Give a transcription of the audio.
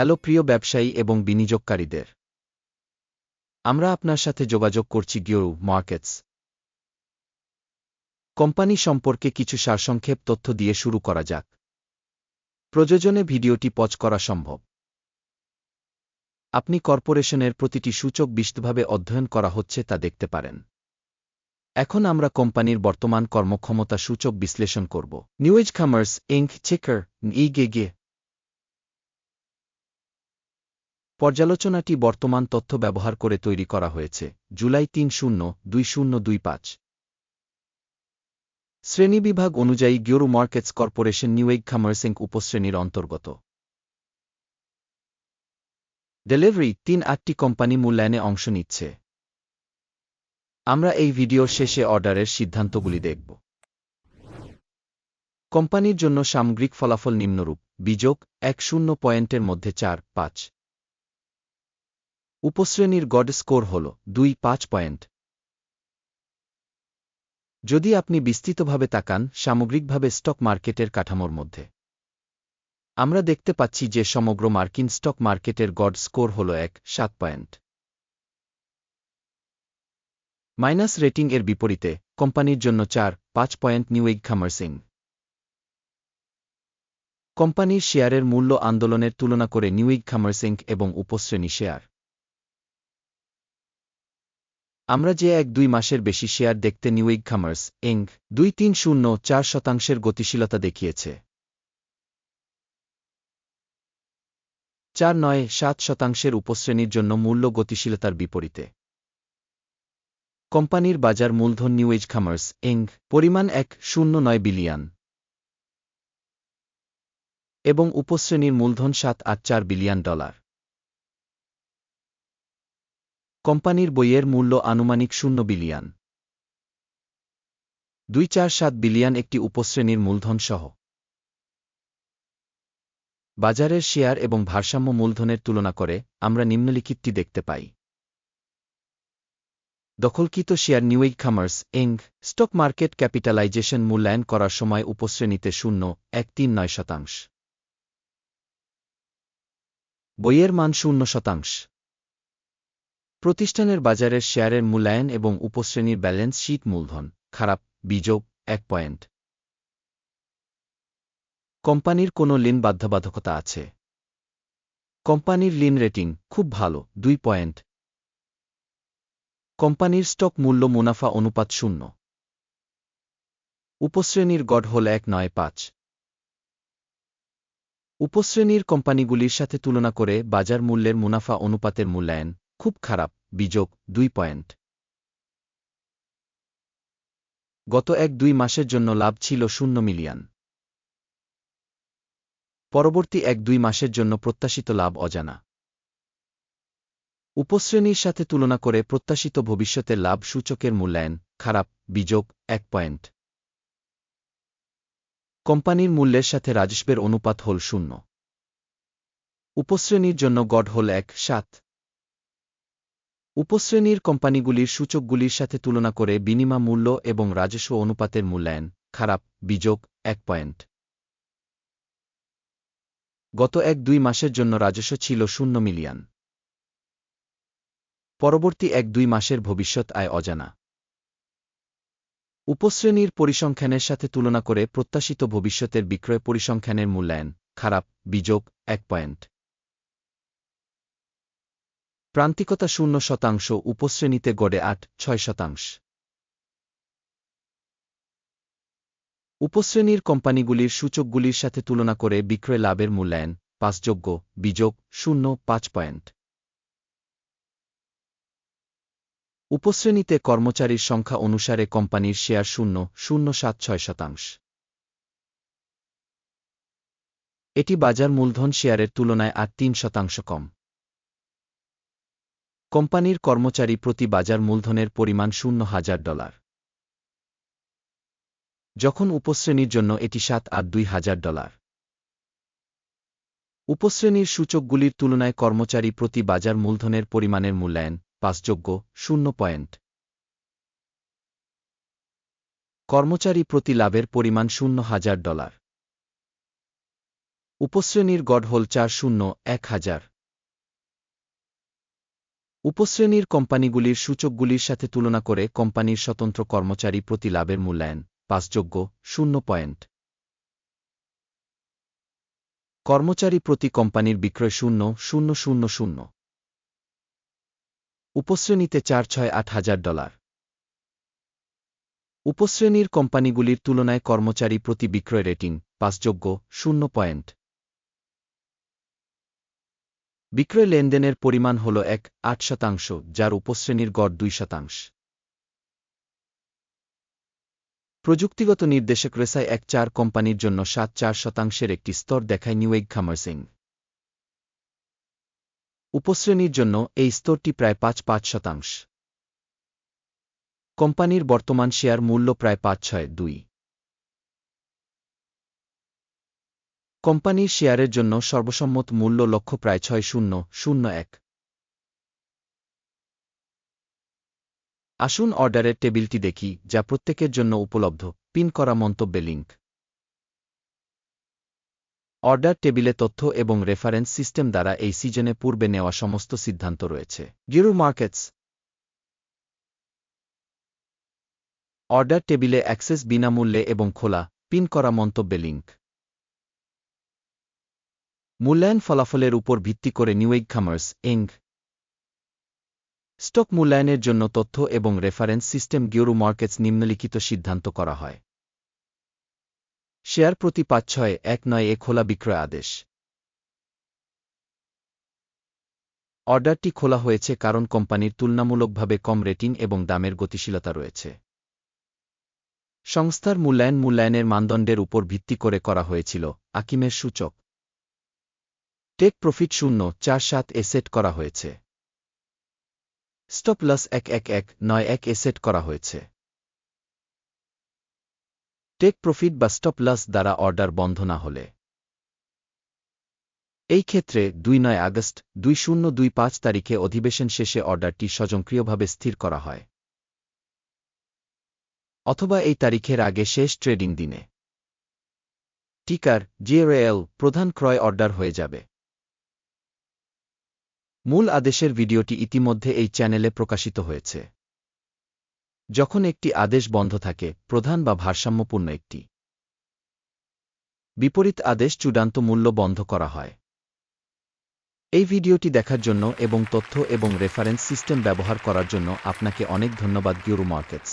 Hello প্রিয় ব্যবসায়ী এবং বিনিয়োগকারীদের। আমরা আপনার সাথে যোগাযোগ করছি গিও মার্কেটস। কোম্পানি সম্পর্কে কিছু সারসংক্ষেপ তথ্য দিয়ে শুরু করা যাক। প্রযোজনে ভিডিওটি পজ করা সম্ভব। আপনি কর্পোরেশনের প্রতিটি সূচক বিস্তৃতভাবে অধ্যয়ন করা হচ্ছে তা দেখতে পারেন। এখন আমরা কোম্পানির বর্তমান কর্মক্ষমতা সূচক বিশ্লেষণ করব। নিউএজ খামার্স ইঙ্ক, চেকার, ই পর্যালোচনাটি বর্তমান তথ্য ব্যবহার করে তৈরি করা হয়েছে, জুলাই তিন শূন্য, দুই শূন্য দুই পাঁচ। শ্রেণীবিভাগ অনুযায়ী গিওরু মার্কেটস কর্পোরেশন নিউএগ খামার্সিং উপশ্রেণীর অন্তর্গত। ডেলিভারি তিন আটটি কোম্পানি মূল্যায়নে অংশ নিচ্ছে। আমরা এই ভিডিওর শেষে অর্ডারের সিদ্ধান্তগুলি দেখব। কোম্পানির জন্য সামগ্রিক ফলাফল নিম্নরূপ বিযোগ এক শূন্য পয়েন্টের মধ্যে চার, পাঁচ। উপশ্রেণীর গড স্কোর হল দুই পাঁচ পয়েন্ট। যদি আপনি বিস্তৃতভাবে তাকান সামগ্রিকভাবে স্টক মার্কেটের কাঠামোর মধ্যে। আমরা দেখতে পাচ্ছি যে সমগ্র মার্কিন স্টক মার্কেটের গড স্কোর হল এক, সাত পয়েন্ট। মাইনাস রেটিং এর বিপরীতে কোম্পানির জন্য চার, পাঁচ পয়েন্ট নিউইগ খামার্সিং কোম্পানির শেয়ারের মূল্য আন্দোলনের তুলনা করে নিউইগ খামার্সিং এবং উপশ্রেণী শেয়ার। আমরা যে এক দুই মাসের বেশি শেয়ার দেখতে নিউইগ খামার্স এং দুই তিন শূন্য চার শতাংশের গতিশীলতা দেখিয়েছে। চার নয় সাত শতাংশের উপশ্রেণীর জন্য মূল্য গতিশীলতার বিপরীতে। কোম্পানির বাজার মূলধন নিউএজ খামার্স এং পরিমাণ এক শূন্য নয় বিলিয়ন। এবং উপশ্রেণীর মূলধন সাত আট চার বিলিয়ন ডলার। কোম্পানির বইয়ের মূল্য আনুমানিক শূন্য বিলিয়ন। দুই চার সাত বিলিয়ন একটি উপশ্রেণীর মূলধন সহ বাজারের শেয়ার এবং ভারসাম্য মূলধনের তুলনা করে আমরা নিম্নলিখিতটি দেখতে পাই। দখলকৃত শেয়ার নিউইগ খামার্স এং স্টক মার্কেট ক্যাপিটালাইজেশন মূল্যায়ন করার সময় উপশ্রেণীতে শূন্য, এক তিন নয় শতাংশ। বইয়ের মান শূন্য শতাংশ। প্রতিষ্ঠানের বাজারের শেয়ারের মূল্যায়ন এবং উপশ্রেণীর ব্যালেন্স শীট মূলধন, খারাপ বিযোগ এক পয়েন্ট। কোম্পানির কোনো লিন বাধ্যবাধকতা আছে? কোম্পানির লিন রেটিং খুব ভালো, দুই পয়েন্ট। কোম্পানির স্টক মূল্য মুনাফা অনুপাত শূন্য। উপশ্রেণীর গড় হল এক নয় পাঁচ। উপশ্রেণীর কোম্পানিগুলির সাথে তুলনা করে বাজার মূল্যের মুনাফা অনুপাতের মূল্যায়ন খুব খারাপ বিযোগ দুই পয়েন্ট। গত এক দুই মাসের জন্য লাভ ছিল শূন্য মিলিয়ন। পরবর্তী এক দুই মাসের জন্য প্রত্যাশিত লাভ অজানা। উপশ্রেণীর সাথে তুলনা করে প্রত্যাশিত ভবিষ্যতের লাভ সূচকের মূল্যায়ন, খারাপ বিযোগ এক পয়েন্ট। কোম্পানির মূল্যের সাথে রাজস্বের অনুপাত হল শূন্য। উপশ্রেণীর জন্য গড় হল এক, সাত। উপশ্রেণীর কোম্পানিগুলির সূচকগুলির সাথে তুলনা করে বিনিমা মূল্য এবং রাজস্ব অনুপাতের মূল্যায়ন, খারাপ, বিযোগ, এক পয়েন্ট। গত এক দুই মাসের জন্য রাজস্ব ছিল শূন্য মিলিয়ন। পরবর্তী এক দুই মাসের ভবিষ্যৎ আয় অজানা। উপশ্রেণীর পরিসংখ্যানের সাথে তুলনা করে প্রত্যাশিত ভবিষ্যতের বিক্রয় পরিসংখ্যানের মূল্যায়ন, খারাপ, বিযোগ, এক পয়েন্ট। প্রান্তিকতা শূন্য শতাংশ, উপশ্রেণীতে গড়ে আট, ছয় শতাংশ। উপশ্রেণীর কোম্পানিগুলির সূচকগুলির সাথে তুলনা করে বিক্রয় লাভের মূল্যায়ন, পাঁচযোগ্য, বিযোগ, শূন্য, পাঁচ পয়েন্ট। উপশ্রেণীতে কর্মচারীর সংখ্যা অনুসারে কোম্পানির শেয়ার শূন্য শূন্য সাত, ছয় শতাংশ। এটি বাজার মূলধন শেয়ারের তুলনায় আর তিন শতাংশ কম। কোম্পানির কর্মচারী প্রতি বাজার মূলধনের পরিমাণ শূন্য হাজার ডলার। যখন উপশ্রেণীর জন্য এটি সাত আট দুই হাজার ডলার। উপশ্রেণীর সূচকগুলির তুলনায় কর্মচারী প্রতি বাজার মূলধনের পরিমাণের মূল্যায়ন পাঁচযোগ্য, শূন্য পয়েন্ট। কর্মচারী প্রতি লাভের পরিমাণ শূন্য হাজার ডলার। উপশ্রেণীর গড় হল চার শূন্য এক হাজার। উপশ্রেণীর কোম্পানিগুলির সূচকগুলির সাথে তুলনা করে কোম্পানির স্বতন্ত্র কর্মচারী প্রতি লাভের মূল্যায়ন পাঁচযোগ্য, শূন্য পয়েন্ট। কর্মচারী প্রতি কোম্পানির বিক্রয় শূন্য শূন্য শূন্য শূন্য। উপশ্রেণীতে চার, ছয়, আট হাজার ডলার। উপশ্রেণীর কোম্পানিগুলির তুলনায় কর্মচারী প্রতি বিক্রয় রেটিং পাঁচযোগ্য, শূন্য পয়েন্ট। বিক্রয় লেনদেনের পরিমাণ হল এক আট শতাংশ, যার উপশ্রেণীর গড় দুই শতাংশ। প্রযুক্তিগত নির্দেশক রেসায় এক চার কোম্পানির জন্য সাত চার শতাংশের একটি স্তর দেখায় নিউয়েগ খামার্সিং। উপশ্রেণীর জন্য এই স্তরটি প্রায় পাঁচ পাঁচ শতাংশ। কোম্পানির বর্তমান শেয়ার মূল্য প্রায় পাঁচ ছয় দুই। কোম্পানির শেয়ারের জন্য সর্বসম্মত মূল্য লক্ষ্য প্রায় ছয় শূন্য শূন্য এক। আসুন অর্ডারের টেবিলটি দেখি, যা প্রত্যেকের জন্য উপলব্ধ। পিন করা মন্তব্যে লিঙ্ক অর্ডার টেবিলে তথ্য এবং রেফারেন্স সিস্টেম দ্বারা এই সিজনে পূর্বে নেওয়া সমস্ত সিদ্ধান্ত রয়েছে। গিরু মার্কেটস। অর্ডার টেবিলে অ্যাক্সেস বিনামূল্যে এবং খোলা। পিন করা মন্তব্যে লিঙ্ক মূল্যায়ন ফলাফলের উপর ভিত্তি করে নিউয়েগ খামার্স ইং স্টক মূল্যায়নের জন্য তথ্য এবং রেফারেন্স সিস্টেম গিওরু মার্কেটস নিম্নলিখিত সিদ্ধান্ত করা হয়। শেয়ার প্রতি পাঁচ ছয় এক নয় এ খোলা বিক্রয় আদেশ। অর্ডারটি খোলা হয়েছে কারণ কোম্পানির তুলনামূলকভাবে কম রেটিং এবং দামের গতিশীলতা রয়েছে। সংস্থার মূল্যায়ন মূল্যায়নের মানদণ্ডের উপর ভিত্তি করে করা হয়েছিল, আকিমের সূচক। টেক প্রফিট শূন্য, চার সাত এ সেট করা হয়েছে। স্টপ লস এক এক এক, নয় এক এ সেট করা হয়েছে। টেক প্রফিট বা স্টপ লস দ্বারা অর্ডার বন্ধ না হলে। এই ক্ষেত্রে দুই নয় আগস্ট, দুই শূন্য, দুই পাঁচ তারিখে অধিবেশন শেষে অর্ডারটি স্বয়ংক্রিয়ভাবে স্থির করা হয়। অথবা এই তারিখের আগে শেষ ট্রেডিং দিনে। টিকার জিএরএল প্রধান ক্রয় অর্ডার হয়ে যাবে। মূল আদেশের ভিডিওটি ইতিমধ্যে এই চ্যানেলে প্রকাশিত হয়েছে। যখন একটি আদেশ বন্ধ থাকে, প্রধান বা ভারসাম্যপূর্ণ একটি। বিপরীত আদেশ চূড়ান্ত মূল্য বন্ধ করা হয়। এই ভিডিওটি দেখার জন্য এবং তথ্য এবং রেফারেন্স সিস্টেম ব্যবহার করার জন্য আপনাকে অনেক ধন্যবাদ গিউরু মার্কেটস।